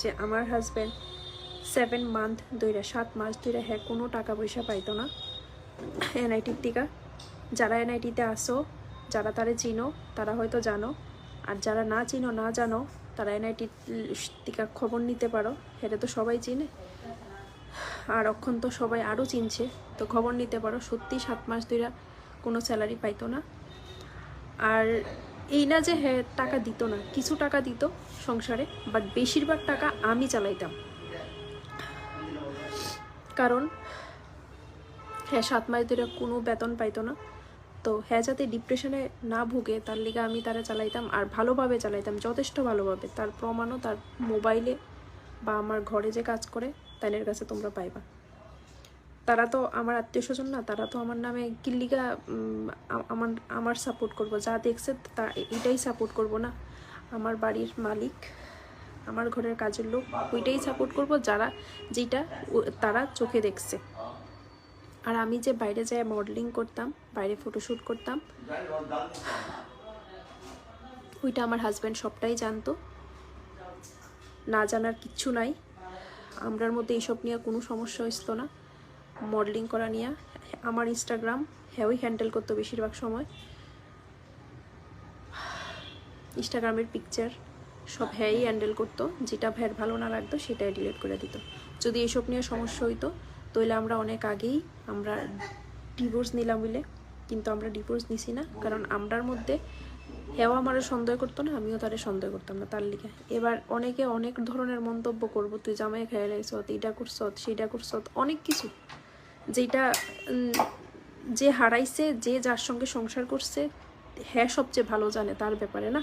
যে আমার husband seven month ধইরা সাত মাস ধরে হ্যাঁ কোনো টাকা পয়সা পাইতো না। এনআইটির টিকা যারা এনআইটিতে আসো, যারা তারা চিনো, তারা হয়তো জানো। আর যারা না চিনো, না জানো, তারা এনআইটির টিকা খবর নিতে পারো। এটা তো সবাই চিনে। আর অক্ষণ তো সবাই আরও চিনছে। তো খবর নিতে পারো, সত্যি সাত মাস ধরে কোনো স্যালারি পাইতো না। আর এই না যে হ্যাঁ টাকা দিত না, কিছু টাকা দিত। সংসারে বাট বেশিরভাগ টাকা আমি চালাইতাম। কারণ হ্যাঁ সাত মাস ধরে কোনো বেতন পাইতো না। তো হ্যাঁ যাতে ডিপ্রেশনে না ভুগে, তার লিগে আমি তারা চালাইতাম আর ভালোভাবে চালাইতাম, যথেষ্ট ভালোভাবে। তার প্রমাণও তার মোবাইলে বা আমার ঘরে যে কাজ করে তাদের কাছে তোমরা পাইবা। তারা তো আমার আত্মীয় স্বজন না, তারা তো আমার নামে কিল্লিগা আমার আমার সাপোর্ট করব। যা দেখছে, তা এটাই সাপোর্ট করব না। আমার বাড়ির মালিক, আমার ঘরের কাজের লোক, ওইটাই সাপোর্ট করব যারা যেটা তারা চোখে দেখছে। আর আমি যে বাইরে যায় মডেলিং করতাম, বাইরে ফটোশ্যুট করতাম, ওইটা আমার হাজব্যান্ড সবটাই জানতো। না জানার কিচ্ছু নাই। আমরার মধ্যে এইসব নিয়ে কোনো সমস্যা হইছিল না। মডেলিং করা নিয়ে, আমার ইনস্টাগ্রাম হ্যাঁই হ্যান্ডেল করতো বেশিরভাগ সময়। ইনস্টাগ্রামের পিকচার সব হ্যাঁই হ্যান্ডেল করতো, যেটা ভ্যার ভালো না লাগতো সেটাই ডিলিট করে দিত। যদি এসব নিয়ে সমস্যা হইতো, তাহলে আমরা অনেক আগেই আমরা ডিভোর্স নিলাম বলে, কিন্তু আমরা ডিভোর্স নিছি না, কারণ আমরার মধ্যে হেও আমার সন্দেহ করতো না, আমিও তারে সন্দেহ করতাম না তার লিগে। এবার অনেকে অনেক ধরনের মন্তব্য করব, তুই জামাই খেয়ে লাইছত এইটা করছত সেইটা করছত অনেক কিছু। যেটা যে হারাইছে, যে যার সঙ্গে সংসার করছে হ্যাঁ সবচেয়ে ভালো জানে তার ব্যাপারে, না?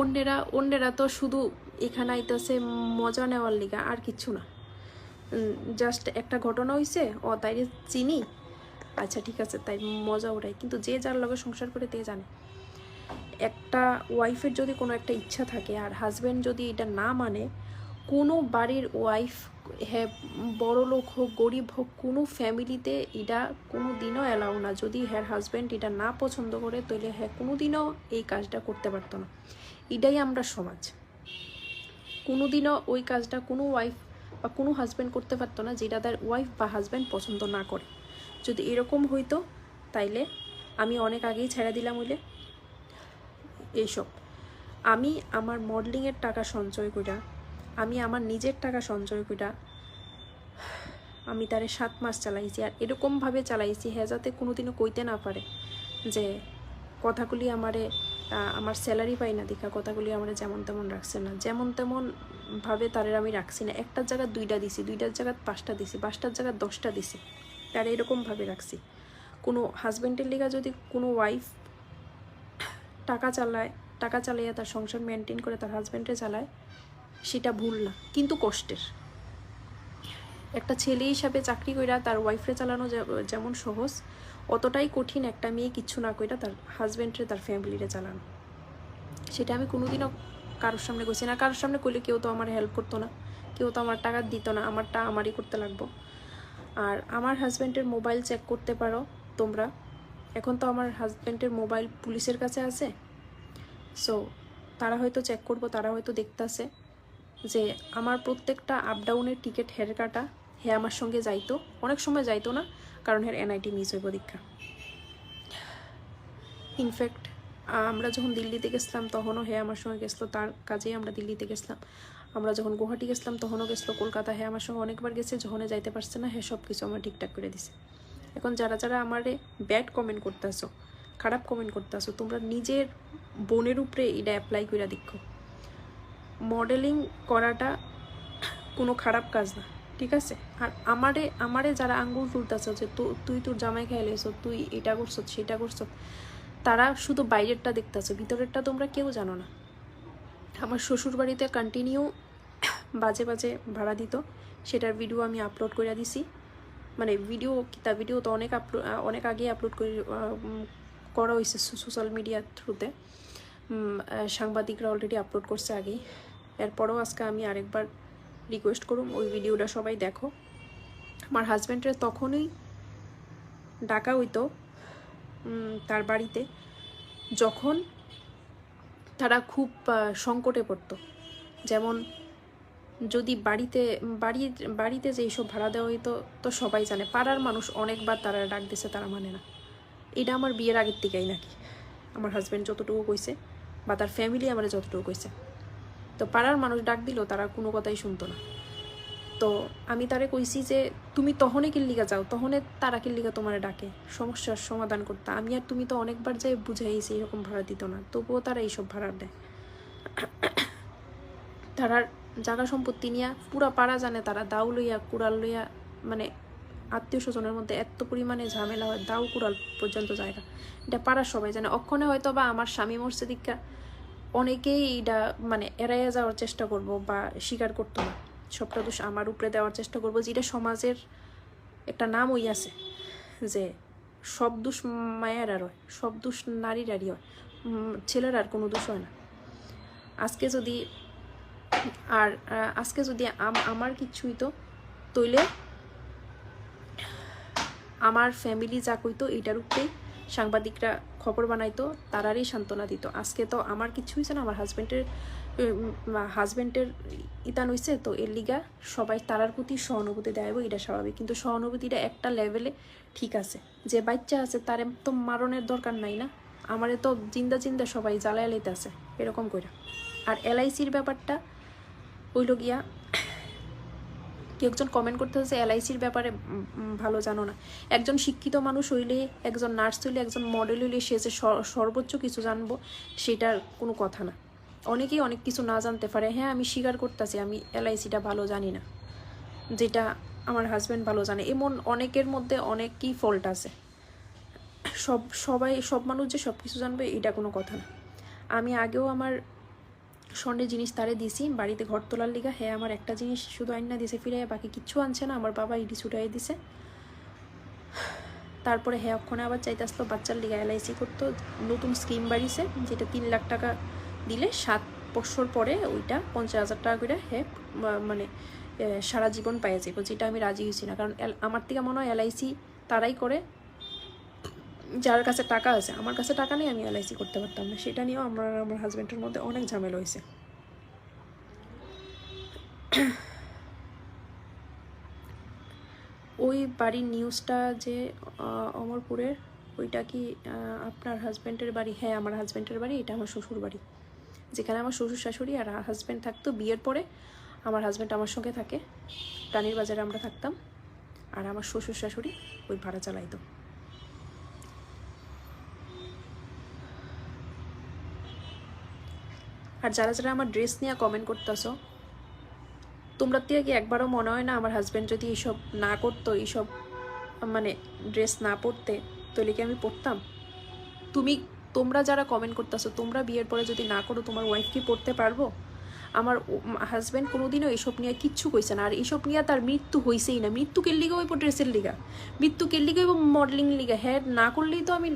অন্যেরা অন্যেরা তো শুধু এখানে আইতেছে মজা নেওয়ার লিগা, আর কিচ্ছু না। জাস্ট একটা ঘটনা হইছে, ও তাই চিনি। আচ্ছা ঠিক আছে, তাই মজা ওটাই কিন্তু যে যার লগে সংসার করে তে জানে। একটা ওয়াইফের যদি কোনো একটা ইচ্ছা থাকে, আর হাজব্যান্ড যদি এটা না মানে কোনো বাড়ির ওয়াইফ হ্যাঁ বড় লোক হোক, গরিব হোক, কোনো ফ্যামিলিতে এটা কোনো দিনও অ্যালাউ না। যদি হ্যার হাজব্যান্ড এটা না পছন্দ করে, তাহলে হ্যাঁ কোনো দিনও এই কাজটা করতে পারতো না। এটাই আমরা সমাজ। কোনো দিনও ওই কাজটা কোনো ওয়াইফ বা কোনো হাজব্যান্ড করতে পারতো না, যেটা তার ওয়াইফ বা হাজব্যান্ড পছন্দ না করে। যদি এরকম হইতো, তাইলে আমি অনেক আগেই ছেড়ে দিলাম হইলে এইসব। আমি আমার মডেলিংয়ের টাকা সঞ্চয় কইরা আমি আমার নিজের টাকা সঞ্চয় কইরা আমি তারে সাত মাস চালাইছি, আর এরকমভাবে চালাইছি হ্যাঁ যাতে কোনোদিনও কইতে না পারে যে কথাগুলি আমারে আমার স্যালারি পাই না দেখা কথাগুলি আমার যেমন তেমন রাখছে না। যেমন তেমন ভাবে তারের আমি রাখছি না। একটার জায়গায় দুইটা দিছি, দুইটার জায়গায় পাঁচটা দিছি, পাঁচটার জায়গায় দশটা দিছি, তার এরকমভাবে রাখছি। কোনো হাজব্যান্ডের লেগা যদি কোনো ওয়াইফ টাকা চালায়, টাকা চালাইয়া তার সংসার মেনটেন করে তার হাজব্যান্ডে চালায় সেটা ভুল না, কিন্তু কষ্টের। একটা ছেলে হিসাবে চাকরি কইরা তার ওয়াইফরে চালানো যেমন সহজ, অতটাই কঠিন একটা মেয়ে কিচ্ছু না কইরা তার হাজব্যান্ডরে তার ফ্যামিলিরে চালানো। সেটা আমি কোনোদিনও কারোর সামনে কইছি না। কারোর সামনে কইলে কেউ তো আমার হেল্প করতো না, কেউ তো আমার টাকা দিত না, আমারটা আমারই করতে লাগবো। আর আমার হাজব্যান্ডের মোবাইল চেক করতে পারো তোমরা। এখন তো আমার হাজব্যান্ডের মোবাইল পুলিশের কাছে আছে। সো তারা হয়তো চেক করব, তারা হয়তো দেখতেছে। যে আমার প্রত্যেকটা আপ ডাউনের টিকিট হের কাটা হে আমার সঙ্গে যাইতো। অনেক সময় যাইতো না, কারণ হের এনআইটি মিস হইব দীক্ষা। ইনফ্যাক্ট আমরা যখন দিল্লিতে গেছিলাম, তখনও হে আমার সঙ্গে গেছিল, তার কাজেই আমরা দিল্লিতে গেছিলাম। আমরা যখন গুয়াহাটি গেছিলাম, তখনও গেছিল, কলকাতা হে আমার সঙ্গে অনেকবার গেছে, যখনই যাইতে পারছে না হে সব কিছু আমার ঠিকঠাক করে দিছে। এখন যারা যারা আমারে ব্যাড কমেন্ট করতে আসো খারাপ কমেন্ট করতেছো, তোমরা নিজের বোনের উপরে এটা অ্যাপ্লাই করে দেখো। মডেলিং করাটা কোনো খারাপ কাজ না, ঠিক আছে? আর আমারে আমারে যারা আঙ্গুল তুলতেছ যে তুই তোর জামাই খেয়ালেছ তুই এটা করছ, সেটা করছ, তারা শুধু বাইরেরটা দেখতেছে, ভিতরেরটা তোমরা কেউ জানো না। আমার শ্বশুর বাড়িতে কন্টিনিউ বাজে বাজে ভাড়া দিত, সেটার ভিডিও আমি আপলোড করে দিছি। মানে ভিডিও তা ভিডিও তো অনেক আপলোড অনেক আগেই আপলোড করে করা হয়েছে সোশ্যাল মিডিয়ার থ্রুতে সাংবাদিকরা অলরেডি আপলোড করছে আগেই। এরপরেও আজকে আমি আরেকবার রিকোয়েস্ট করুম, ওই ভিডিওটা সবাই দেখো। আমার হাজব্যান্ডের তখনই ডাকা হইতো তার বাড়িতে, যখন তারা খুব সংকটে পড়তো। যেমন যদি বাড়িতে বাড়ির বাড়িতে যে এইসব ভাড়া দেওয়া হইতো, তো সবাই জানে, পাড়ার মানুষ অনেকবার তারা ডাক দিছে, তারা মানে না। এটা আমার বিয়ের আগের থেকেই নাকি। আমার হাজব্যান্ড যতটুকু কইছে, বা তার ফ্যামিলি আমার যতটুকু কইছে। তো পাড়ার মানুষ ডাক দিল তারা কোনো কথাই শুনতো না। তো আমি তারে কইছি যে, তুমি তখনই কিল্লিগা যাও তখনে তারা কিল্লিগা তোমার ডাকে, সমস্যার সমাধান করতে। আমি আর তুমি তো অনেকবার যাই বুঝাইছি এরকম ভাড়া দিত না, তবুও তারা এইসব ভাড়া দেয়। তারার জায়গা সম্পত্তি নিয়ে পুরা পাড়া জানে, তারা দাউ লইয়া, কুড়াল লইয়া মানে আত্মীয় স্বজনের মধ্যে এত পরিমাণে ঝামেলা হয়, দাউ কুড়াল পর্যন্ত জায়গা। এটা পাড়ার সবাই জানে। অক্ষণে হয়তো বা আমার স্বামী মরছে দীক্ষা অনেকেই এটা মানে এড়াইয়া যাওয়ার চেষ্টা করব বা স্বীকার করতো না। সবটা দোষ আমার উপরে দেওয়ার চেষ্টা করব যেটা সমাজের একটা নাম ওই আছে, যে সব দোষ মায়ের আর হয় সব দোষ নারীরারই হয়। ছেলের আর কোনো দোষ হয় না। আজকে যদি, আর আজকে যদি আম- আমার কিছুই তো তৈলে, আমার ফ্যামিলি যা কইতো এইটার উপরেই সাংবাদিকরা খবর বানাইতো, তারারই সান্ত্বনা দিত। আজকে তো আমার কিছু হয়েছে না, আমার হাজব্যান্ডের হাজব্যান্ডের ইতান হয়েছে তো এর লিগা সবাই তারার প্রতি সহানুভূতি দেয় এটা স্বাভাবিক। কিন্তু সহানুভূতিটা একটা লেভেলে ঠিক আছে। যে বাচ্চা আছে, তার তো মারণের দরকার নাই না। আমারে তো জিন্দা জিন্দা সবাই জ্বালায় লইতে আছে এরকম কইরা। আর এলআইসির ব্যাপারটা হইল গিয়া একজন কমেন্ট করতে হচ্ছে এলআইসির ব্যাপারে? ভালো জানো না। একজন শিক্ষিত মানুষ হইলে, একজন নার্স হইলে, একজন মডেল হইলে সে যে সর- সর্বোচ্চ কিছু জানব, সেটার কোনো কথা না। অনেকেই অনেক কিছু না জানতে পারে। হ্যাঁ আমি স্বীকার করতেছি, আমি এলআইসিটা ভালো জানি না। যেটা আমার হাজব্যান্ড ভালো জানে। এমন অনেকের মধ্যে অনেকই ফল্ট আছে। সব, সবাই, সব মানুষ যে সব কিছু জানবে, এটা কোনো কথা না। আমি আগেও আমার স্বর্ণের জিনিস তারে দিছি, বাড়িতে ঘর তোলার লিগা হ্যাঁ আমার একটা জিনিস শুধু আইনা দিছে ফিরে বাকি কিচ্ছু আনছে না, আমার বাবা ইডি ছুটাই দিছে। তারপরে হ্যাঁ ওখানে আবার চাইতে আসতো বাচ্চার লিগা এলআইসি করতো, নতুন স্কিম বাড়িছে, যেটা তিন লাখ টাকা দিলে সাত বছর পরে ওইটা পঞ্চাশ হাজার টাকা করে হ্যাঁ মানে সারা জীবন পাইয়া যাব যেটা আমি রাজি হয়েছি না। কারণ আমার থেকে মনে হয় এলআইসি তারাই করে যার কাছে টাকা আছে, আমার কাছে টাকা নেই, আমি এলআইসি করতে পারতাম না। সেটা নিয়েও আমার আমার হাজব্যান্ডের মধ্যে অনেক ঝামেলা হয়েছে। ওই বাড়ির নিউজটা যে অমরপুরের, ওইটা কি আপনার হাজব্যান্ডের বাড়ি? হ্যাঁ আমার হাজব্যান্ডের বাড়ি, এটা আমার শ্বশুর বাড়ি। যেখানে আমার শ্বশুর শাশুড়ি আর হাজব্যান্ড থাকতো বিয়ের পরে, আমার হাজব্যান্ড আমার সঙ্গে থাকে। টানির বাজারে আমরা থাকতাম। আর আমার শ্বশুর শাশুড়ি ওই ভাড়া চালাইতো। আর যারা যারা আমার ড্রেস নিয়ে কমেন্ট করতেছো, তোমরা থেকে কি একবারও মনে হয় না আমার হাজব্যান্ড যদি এইসব না করতো এইসব মানে ড্রেস না পরতে, তাহলে কি আমি পরতাম? তুমি, তোমরা যারা কমেন্ট করতেছো, তোমরা বিয়ের পরে যদি না করো, তোমার ওয়াইফ কি পড়তে পারব? আমার হাজব্যান্ড কোনোদিনও এইসব নিয়ে কিচ্ছু কইছে না। আর এইসব নিয়ে তার মৃত্যু হইছেই না। মৃত্যু কের লিগা ওই ড্রেসের লিগা। মৃত্যু কের লিগা এবং মডেলিং লিগা। হ্যাঁ না করলেই তো আমি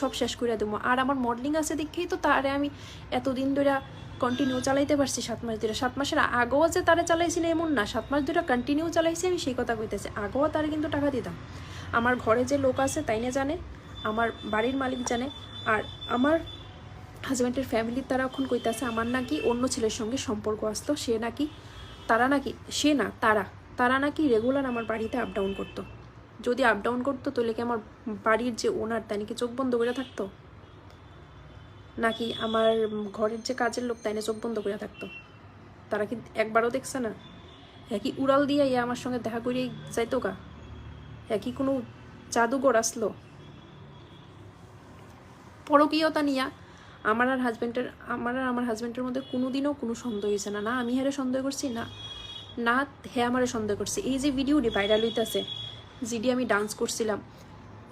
সব শেষ করে দেবো। আর আমার মডেলিং আছে দেখেই তো তারে আমি এতদিন ধরে কন্টিনিউ চালাইতে পারছি সাত মাস ধরে সাত মাসের আগেও যে তারা তারে না এমন না। সাত মাস ধরে কন্টিনিউ চালাইছি আমি সেই কথা কইতেছি। আগেও তারে কিন্তু টাকা দিতাম। আমার ঘরে যে লোক আছে তাই না জানে? আমার বাড়ির মালিক জানে। আর আমার হাজব্যান্ডের ফ্যামিলির তারা এখন কইতাছে, আমার নাকি অন্য ছেলের সঙ্গে সম্পর্ক আসতো, সে নাকি, তারা নাকি, সে না, তারা তারা নাকি রেগুলার আমার বাড়িতে আপ ডাউন করতো। যদি আপ ডাউন করতো, তাহলে কি আমার বাড়ির যে ওনার তাই নাকি চোখ বন্ধ করে থাকতো? নাকি আমার ঘরের যে কাজের লোক, তাই না চোখ বন্ধ করে থাকতো? তারা কি একবারও দেখছে না? হ্যাঁ কি উড়াল দিয়ে ইয়ে আমার সঙ্গে দেখা করে যাইতো গা? হ্যাঁ কি কোনো জাদুঘর আসলো? পরকীয়তা নিয়া আমার আর হাজব্যান্ডের আমার আর আমার হাজব্যান্ডের মধ্যে কোনো দিনও কোনো সন্দেহ হয়েছে না। না, আমি হারে সন্দেহ করছি, না। না, হে আমারে সন্দেহ করছে। এই যে ভিডিওটি ভাইরাল হইতাছে, যেটি আমি ডান্স করছিলাম,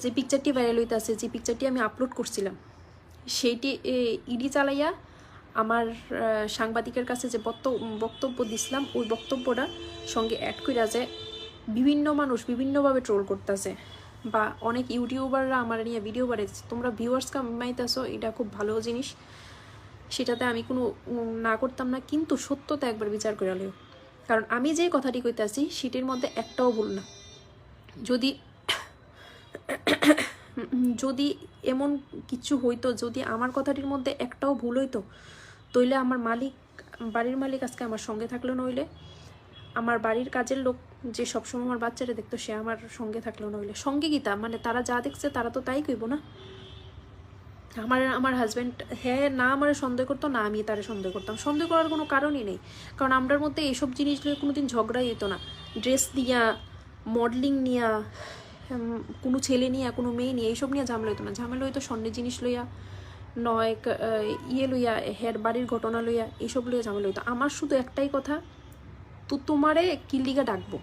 যে পিকচারটি ভাইরাল হইতাছে, যে পিকচারটি আমি আপলোড করছিলাম, সেইটি ইডি চালাইয়া আমার সাংবাদিকের কাছে যে বক্ত- বক্তব্য দিছিলাম, ওই বক্তব্যটা সঙ্গে অ্যাড কইরা যে বিভিন্ন মানুষ বিভিন্নভাবে ট্রোল করতেছে। বা অনেক ইউটিউবাররা আমার নিয়ে ভিডিও বাড়িয়েছে তোমরা ভিউয়ার্স কামাইতেছো, এটা খুব ভালো জিনিস। সেটাতে আমি কোনো না করতাম না, কিন্তু সত্যতা একবার বিচার করে লিও কারণ আমি যে কথাটি কইতাছি, সেটির মধ্যে একটাও ভুল না। যদি যদি এমন কিছু হইতো, যদি আমার কথাটির মধ্যে একটাও ভুল হইতো, তইলে আমার মালিক, বাড়ির মালিক আজকে আমার সঙ্গে থাকল নইলে, আমার বাড়ির কাজের লোক যে সবসময় আমার বাচ্চারা দেখতো, সে আমার সঙ্গে থাকল নইলে সঙ্গে গীতা মানে তারা যা দেখছে তারা তো তাই কইব না? আমার আমার হাজব্যান্ড হ্যাঁ না আমার সন্দেহ করতো, না আমি তারা সন্দেহ করতাম। সন্দেহ করার কোনো কারণই নেই। কারণ আমরার মধ্যে এইসব জিনিস নিয়ে কোনো দিন ঝগড়াই হতো না। ড্রেস দিয়া মডেলিং নিয়া কোনো ছেলে নিয়া, কোনো মেয়ে নিয়ে, এইসব নিয়ে ঝামেলা হইতো না। ঝামেলা হইতো স্বর্ণের জিনিস লইয়া, নয় ইয়ে লইয়া হের বাড়ির ঘটনা লইয়া, এইসব লইয়া ঝামেলা হইতো। আমার শুধু একটাই কথা, তো তোমারে কিল্লিগা ডাকবো?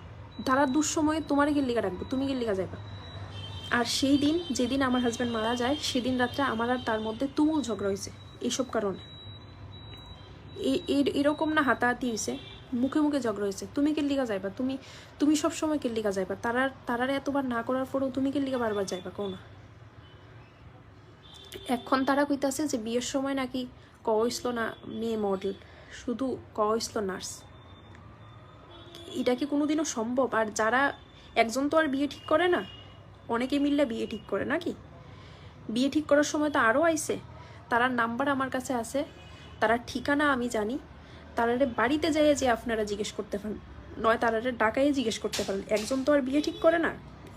তারা দুঃসময়ে তোমারে কিল্লিগা ডাকবো, তুমি কিল্লিগা যাইবা। আর সেই দিন, যেদিন আমার হাজব্যান্ড মারা যায়, সেদিন রাত্রে আমার আর তার মধ্যে তুমুল ঝগড়া হয়েছে এইসব কারণে। এরকম না হাতাহাতি হয়েছে মুখে মুখে ঝগড়া হয়েছে তুমি কিল্লিগা যাইবা, তুমি তুমি সব সময় কিল্লিগা যাইবা। তারার তারার এতবার না করার পরেও তুমি কিল্লিগা বারবার যাইবা কো না। এখন তারা কইতাছে যে বিয়ের সময় নাকি কইসল না মেয়ে মডেল শুধু কইসল নার্স এটা কি কোনোদিনও সম্ভব? আর যারা একজন তো আর বিয়ে ঠিক করে না, অনেকে মিললে বিয়ে ঠিক করে, নাকি? বিয়ে ঠিক করার সময় তো আরও আইসে। তারার নাম্বার আমার কাছে আছে তারার ঠিকানা আমি জানি। তারারে বাড়িতে যাইয়ে যে আপনারা জিজ্ঞেস করতে পারেন, নয় তারারে ডাকাইয়ে জিজ্ঞেস করতে পারেন, একজন তো আর বিয়ে ঠিক করে না।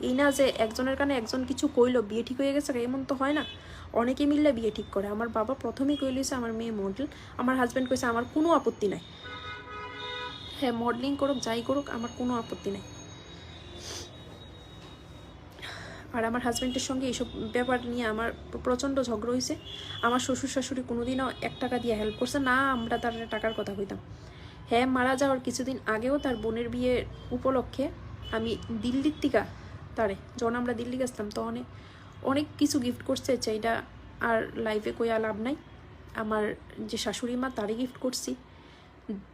এই না যে একজনের কানে একজন কিছু কইলো, বিয়ে ঠিক হয়ে গেছে, এমন তো হয় না। অনেকে মিললে বিয়ে ঠিক করে। আমার বাবা প্রথমেই কইলিছে আমার মেয়ে মডেল, আমার হাজব্যান্ড কইছে, আমার কোনো আপত্তি নাই। হ্যাঁ মডেলিং করুক, যাই করুক, আমার কোনো আপত্তি নেই। আর আমার হাজব্যান্ডের সঙ্গে এইসব ব্যাপার নিয়ে আমার প্রচণ্ড ঝগড়া হয়েছে আমার শ্বশুর শাশুড়ি কোনোদিনও এক টাকা দিয়ে হেল্প করছে, না আমরা তার টাকার কথা কইতাম। হ্যাঁ মারা যাওয়ার কিছুদিন আগেও তার বোনের বিয়ের উপলক্ষে আমি দিল্লির থেকে তারে, যখন আমরা দিল্লি গেছিলাম তো অনেক কিছু গিফট করছে চাইটা আর লাইফে কইয়া লাভ নাই। আমার যে শাশুড়ি মা, তারই গিফট করছি।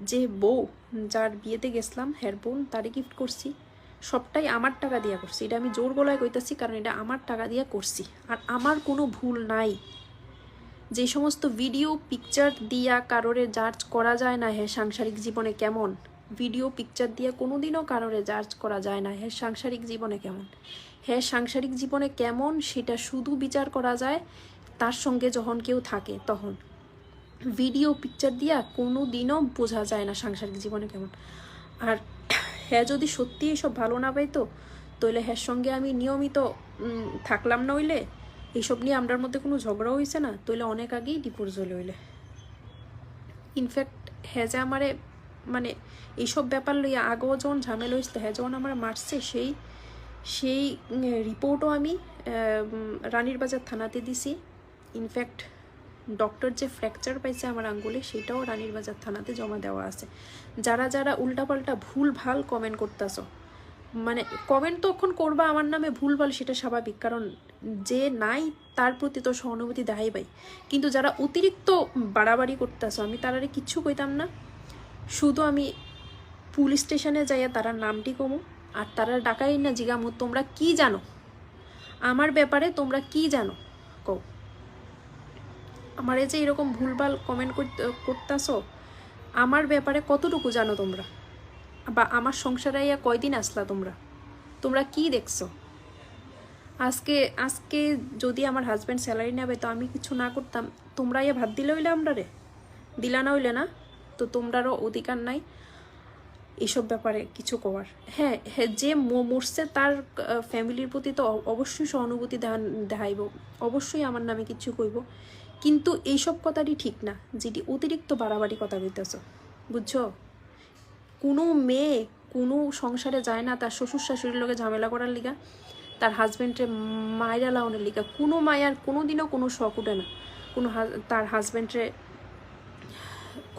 যে বউ, যার বিয়েতে গেছিলাম, হের বোন তারই গিফট করছি। সবটাই আমার টাকা দিয়া করছি। এটা আমি জোর গলায় কইতাছি, কারণ এটা আমার টাকা দিয়া করছি। আর আমার কোনো ভুল নাই। যে সমস্ত ভিডিও পিকচার দিয়া কারোরে জাজ করা যায় না হ্যাঁ সাংসারিক জীবনে কেমন? ভিডিও পিকচার দিয়ে কোনোদিনও কারোরে জাজ করা যায় না হ্যাঁ সাংসারিক জীবনে কেমন? হ্যাঁ সাংসারিক জীবনে কেমন সেটা শুধু বিচার করা যায়, তার সঙ্গে যখন কেউ থাকে, তখন। ভিডিও পিকচার দিয়া কোনো দিনও বোঝা যায় না সাংসারিক জীবনে কেমন। আর হ্যাঁ যদি সত্যি এসব ভালো না পাইতো, তাহলে হ্যার সঙ্গে আমি নিয়মিত থাকলাম না হইলে, এইসব নিয়ে আমরার মধ্যে কোনো ঝগড়াও হয়েছে না, তাহলে অনেক আগেই ডিভোর্স হলে হইলে। ইনফ্যাক্ট হ্যাঁ যে আমারে মানে এইসব ব্যাপার লইয়া আগেও যখন ঝামেলা হয়েছে হ্যাঁ যখন আমার মারছে, সেই সেই রিপোর্টও আমি রানীর বাজার থানাতে দিছি। ইনফ্যাক্ট ডক্টর যে ফ্র্যাকচার পাইছে আমার আঙ্গুলে, সেটাও রানীর বাজার থানাতে জমা দেওয়া আছে। যারা যারা উল্টাপাল্টা ভুল ভালো কমেন্ট করতেছো মানে কমেন্ট তখন করবা আমার নামে ভুলভাল সেটা স্বাভাবিক, কারণ যে নাই তার প্রতি তো সহানুভূতি দেখাই পাই কিন্তু যারা অতিরিক্ত বাড়াবাড়ি করতেছো, আমি তারারে কিচ্ছু কইতাম না। শুধু আমি পুলিশ স্টেশনে যাইয়া তারা নামটি কমো, আর তারা ডাকাই না জিগামু, তোমরা কি জানো? আমার ব্যাপারে তোমরা কি জানো? কও। আমার যে এরকম ভুলভাল কমেন্ট করতেছো, আমার ব্যাপারে কতটুকু জানো তোমরা? বা আমার সংসারে ইয়া কয়দিন আসলা তোমরা? তোমরা কি দেখছ? আজকে আজকে যদি আমার হাজব্যান্ড স্যালারি নেবে তো আমি কিছু না করতাম, তোমরা ইয়ে ভাত দিলে হইলে আমরা রে দিলা না হইলে না? তো তোমরারও অধিকার নাই এইসব ব্যাপারে কিছু করার হ্যাঁ হ্যাঁ যে মরছে তার ফ্যামিলির প্রতি তো অবশ্যই সহানুভূতি দেখাইব। অবশ্যই আমার নামে কিছু কইব। কিন্তু এইসব কথাটি ঠিক না, যেটি অতিরিক্ত বাড়াবাড়ি কথা কইতেছ। বুঝছ? কোনো মেয়ে কোনো সংসারে যায় না, তার শ্বশুর শাশুড়ির লোকে ঝামেলা করার লিগা, তার হাজব্যান্ডে মায়েরা লাউনের লিগা। কোনো মায়ার কোনো দিনও কোনো শখ উঠে না, কোনো তার হাজব্যান্ডে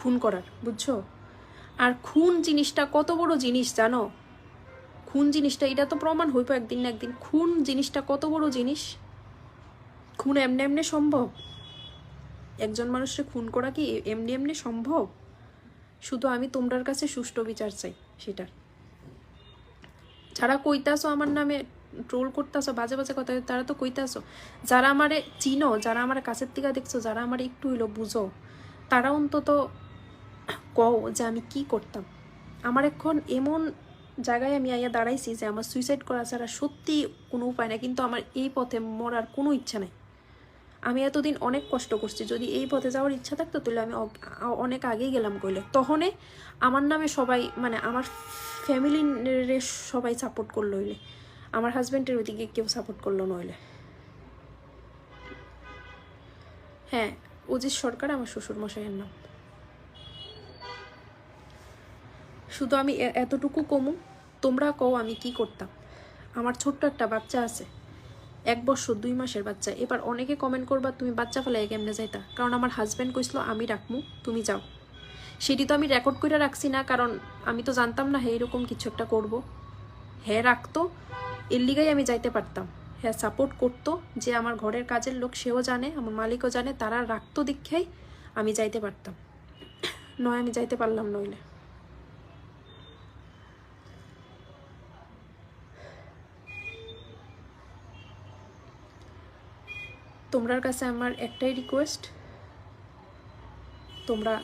খুন করার, বুঝছ? আর খুন জিনিসটা কত বড় জিনিস জানো? খুন জিনিসটা, এটা তো প্রমাণ হইব একদিন না একদিন। খুন জিনিসটা কত বড় জিনিস? খুন এমনি এমনি সম্ভব। একজন মানুষকে খুন করা কি এমনি এমনি সম্ভব? শুধু আমি তোমরার কাছে সুষ্ঠু বিচার চাই সেটার যারা কইতাছো আমার নামে ট্রোল করতেছো বাজে বাজে কথা, তারা তো কইতাছো যারা আমারে চিনো, যারা আমার কাছের থেকে দেখছ, যারা আমার একটু হইল বুঝো, তারা অন্তত কও যে আমি কি করতাম। আমার এখন এমন জায়গায় আমি আইয়া দাঁড়াইছি যে আমার সুইসাইড করা ছাড়া সত্যি কোনো উপায় নাই, কিন্তু আমার এই পথে মরার কোনো ইচ্ছা নাই। আমি এতদিন অনেক কষ্ট করছি। যদি এই পথে যাওয়ার ইচ্ছা থাকতো, তাহলে আমি অনেক আগেই গেলাম কইলে। তখনই আমার নামে সবাই মানে আমার ফ্যামিলির সবাই সাপোর্ট করল হইলে। আমার হাজব্যান্ডের ওইদিকে কেউ সাপোর্ট করল নইলে হ্যাঁ অজিত সরকার আমার শ্বশুর মশাইয়ের নাম। শুধু আমি এতটুকু কমু, তোমরা কও আমি কি করতাম। আমার ছোট্ট একটা বাচ্চা আছে। এক বছর, দুই মাসের বাচ্চা। এবার অনেকে কমেন্ট করবা, তুমি বাচ্চা ফেলাই কেমনে যাইতা? কারণ আমার হাজব্যান্ড কইছিল, আমি রাখমু, তুমি যাও। সেটি তো আমি রেকর্ড করে রাখছি না, কারণ আমি তো জানতাম না হ্যাঁ এরকম কিছু একটা করব। হ্যাঁ রাখতো, এর লিগাই আমি যাইতে পারতাম। হ্যাঁ সাপোর্ট করতো যে আমার ঘরের কাজের লোক, সেও জানে, আমার মালিকও জানে, তারা রাখতো দীক্ষাই আমি যাইতে পারতাম। নয়, আমি যাইতে পারলাম নইলে। তোমরার কাছে আমার একটাই রিকোয়েস্ট তোমরা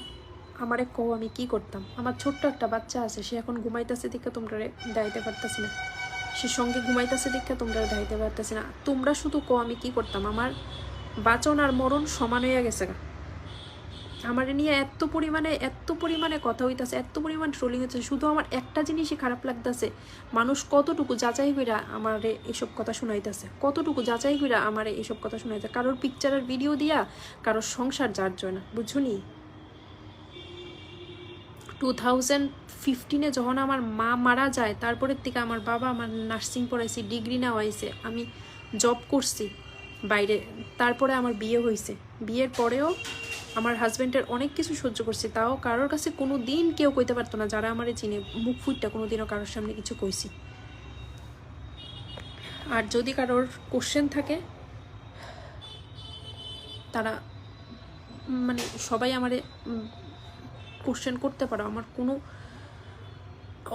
আমারে কও আমি কি করতাম। আমার ছোট্ট একটা বাচ্চা আছে, সে এখন ঘুমাইতেছে দেখে তোমরা দাঁড়াইতে পারতেছি না। সে সঙ্গে ঘুমাইতেছে দেখে তোমরা দাইতে পারতেছি না। তোমরা শুধু কও আমি কি করতাম। আমার বাঁচন আর মরণ সমান হয়ে গেছে আমার নিয়ে এত পরিমাণে এত পরিমাণে কথা হইতাছে, এত পরিমাণ ট্রোলিং হচ্ছে শুধু আমার একটা জিনিসই খারাপ লাগতেছে। মানুষ কতটুকু যাচাই কইরা আমারে এসব কথা শোনাইতেছে? কতটুকু যাচাই কইরা আমারে এসব কথা শোনাইতেছে? কারোর পিকচারের ভিডিও দিয়া কারোর সংসার যার জন্য না, বুঝুনি? টু থাউজেন্ড ফিফটিনে যখন আমার মা মারা যায়, তারপরের থেকে আমার বাবা আমার নার্সিং পড়াইছি ডিগ্রি নেওয়াইছে আমি জব করছি বাইরে, তারপরে আমার বিয়ে হয়েছে বিয়ের পরেও আমার হাজব্যান্ডের অনেক কিছু সহ্য করছি, তাও কারোর কাছে কোনো দিন কেউ কইতে পারতো না, যারা আমারে চিনে, মুখ ফুটটা কোনো দিনও কারোর সামনে কিছু কইছি। আর যদি কারোর কোশ্চেন থাকে, তারা মানে সবাই আমারে কোশ্চেন করতে পারো, আমার কোনো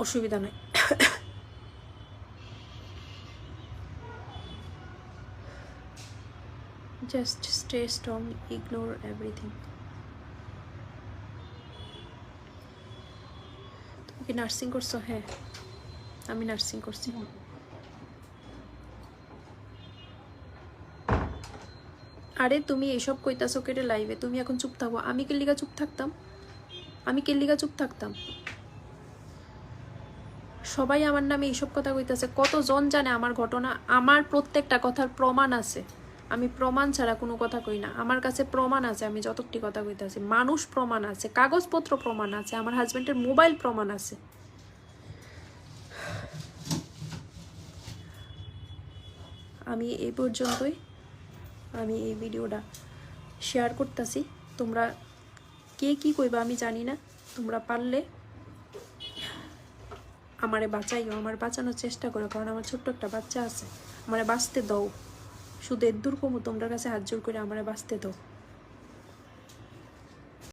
অসুবিধা নাই। Just stay strong ignore everything তুমি নার্সিং করছ? হ্যাঁ আমি নার্সিং করছি। আরে তুমি এইসব কইতাছো কেটে লাইভে? তুমি এখন চুপ থাকো। আমি কেলিগা চুপ থাকতাম? আমি কেলিগা চুপ থাকতাম? সবাই আমার নামে এইসব কথা কইতাছে। কতজন জানে আমার ঘটনা? আমার প্রত্যেকটা কথার প্রমাণ আছে। আমি প্রমাণ ছাড়া কোনো কথা কই না। আমার কাছে প্রমাণ আছে, আমি যতটি কথা কইতাছি। মানুষ প্রমাণ আছে, কাগজপত্র প্রমাণ আছে, আমার হাজবেন্ডের মোবাইল প্রমাণ আছে। আমি এই পর্যন্তই। আমি এই ভিডিওটা শেয়ার করতেছি। তোমরা কে কি কইবা আমি জানি না। তোমরা পারলে আমারে বাঁচাইও, আমার বাঁচানোর চেষ্টা করো, কারণ আমার ছোট্ট একটা বাচ্চা আছে। আমারে বাঁচতে দাও। শুধু এদ্দুর দূর কমু তোমরা কাছে হাত জোর করে আমরা বাঁচতে দাও।